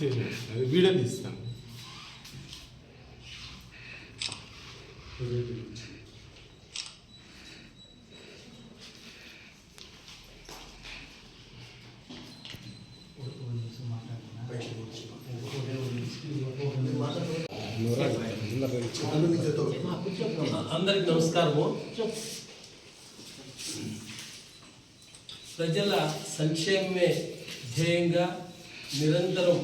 చేసేయండి వీడియో తీస్తాను అందరికి నమస్కారము ప్రజల సంక్షేమమే ధ్యేయంగా నిరంతరం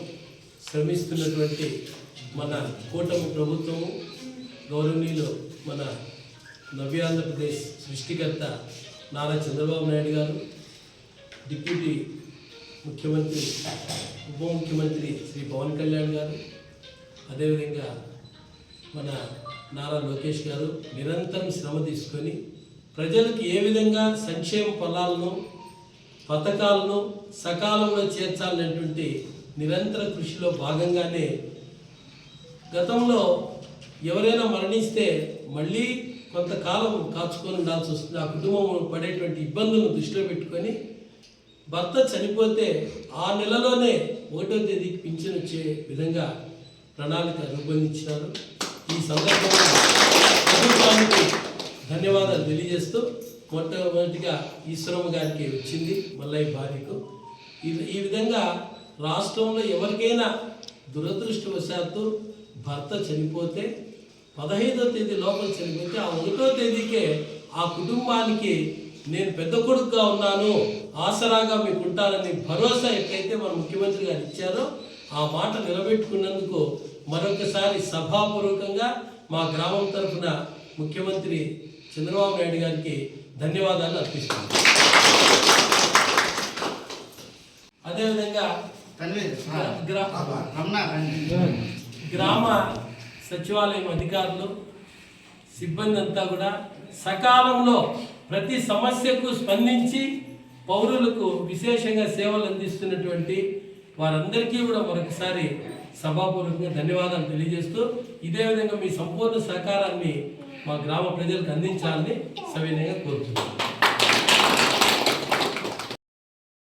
శ్రమిస్తున్నటువంటి మన కూటమి ప్రభుత్వము గౌరవనీయులు మన నవ్య ఆంధ్రప్రదేశ్ సృష్టికర్త నారా చంద్రబాబు నాయుడు గారు డిప్యూటీ ముఖ్యమంత్రి ఉప ముఖ్యమంత్రి శ్రీ పవన్ కళ్యాణ్ గారు అదేవిధంగా మన నారా లోకేష్ గారు నిరంతరం శ్రమ తీసుకొని ప్రజలకు ఏ విధంగా సంక్షేమ ఫలాలను పథకాలను సకాలంలో చేర్చాలనేటువంటి నిరంతర కృషిలో భాగంగానే గతంలో ఎవరైనా మరణిస్తే మళ్ళీ కొంతకాలం కాచుకొని ఉండాల్సి వస్తుంది. ఆ కుటుంబం పడేటువంటి ఇబ్బందులను దృష్టిలో పెట్టుకొని భర్త చనిపోతే ఆ నెలలోనే ఒకటో తేదీకి పింఛన్ వచ్చే విధంగా ప్రణాళిక రూపొందించినారు. ఈ సందర్భంగా ప్రభుత్వానికి ధన్యవాదాలు తెలియజేస్తూ మొట్టమొదటిగా ఈశ్వరమ్మ గారికి వచ్చింది మల్లయ్య భార్యకు. ఈ విధంగా రాష్ట్రంలో ఎవరికైనా దురదృష్టవశాత్తు భర్త చనిపోతే పదహైదో తేదీ లోపల చనిపోతే ఆ ఒకటో తేదీకే ఆ కుటుంబానికి నేను పెద్ద కొడుకుగా ఉన్నాను ఆసరాగా మీకు ఉంటానని భరోసా ఎక్కడైతే మన ముఖ్యమంత్రి గారు ఇచ్చారో ఆ మాట నిలబెట్టుకున్నందుకు మరొకసారి సభాపూర్వకంగా మా గ్రామం తరఫున ముఖ్యమంత్రి చంద్రబాబు నాయుడు గారికి ధన్యవాదాలు అర్పిస్తున్నాను. అదేవిధంగా గ్రా- గ్రామ సచివాలయం అధికారులు సిబ్బంది అంతా కూడా సకాలంలో ప్రతి సమస్యకు స్పందించి పౌరులకు విశేషంగా సేవలు అందిస్తున్నటువంటి వారందరికీ కూడా మరొకసారి సభాపూర్వకంగా ధన్యవాదాలు తెలియజేస్తూ ఇదే విధంగా మీ సంపూర్ణ సహకారాన్ని మా గ్రామ ప్రజలకు అందించాలని సవినయంగా కోరుతున్నాను.